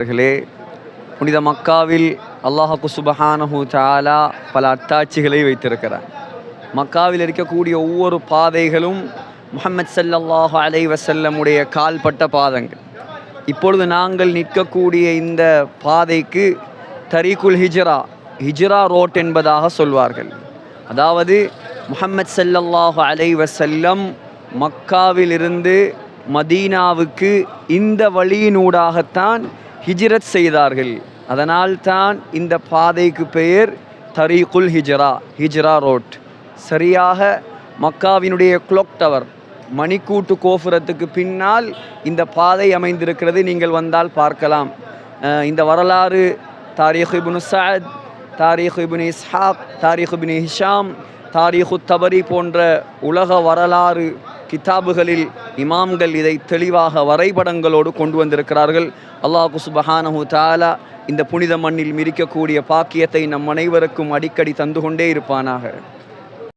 அவர்களே புனித மக்காவில் அல்லாஹாக்கு சுபஹானஹு சாலா பல அத்தாட்சிகளை வைத்திருக்கிறார். மக்காவில் இருக்கக்கூடிய ஒவ்வொரு பாதைகளும் முஹம்மது சல்லாஹு அலை வசல்லமுடைய கால்பட்ட பாதங்கள். இப்பொழுது நாங்கள் நிற்கக்கூடிய இந்த பாதைக்கு தரீக்குல் ஹிஜ்ரா ஹிஜ்ரா ரோட் என்பதாக சொல்வார்கள். அதாவது முஹம்மது சல்லல்லாஹு அலை வசல்லம் மக்காவிலிருந்து மதீனாவுக்கு இந்த வழியினூடாகத்தான் ஹிஜ்ரத் செய்தார்கள். அதனால் தான் இந்த பாதைக்கு பெயர் தரீகுல் ஹிஜ்ரா ஹிஜ்ரா ரோட். சரியாக மக்காவினுடைய குளோக் டவர் மணிக்கூட்டு கோபுரத்துக்கு பின்னால் இந்த பாதை அமைந்திருக்கிறது. நீங்கள் வந்தால் பார்க்கலாம். இந்த வரலாறு தாரீக் இபுனு சாத் தாரீக் இப்னு இஸ்ஹாக் தாரீக் இப்னு ஹிஷாம் தாரீஹு தபரி போன்ற உலக வரலாறு கிதாபுகளில் இமாம்கள் இதை தெளிவாக வரைபடங்களோடு கொண்டு வந்திருக்கிறார்கள். அல்லாஹு சுபஹானஹு தாலா இந்த புனித மண்ணில் மிரிக்கக்கூடிய பாக்கியத்தை நம் அனைவருக்கும் அடிக்கடி தந்து கொண்டே இருப்பானாக.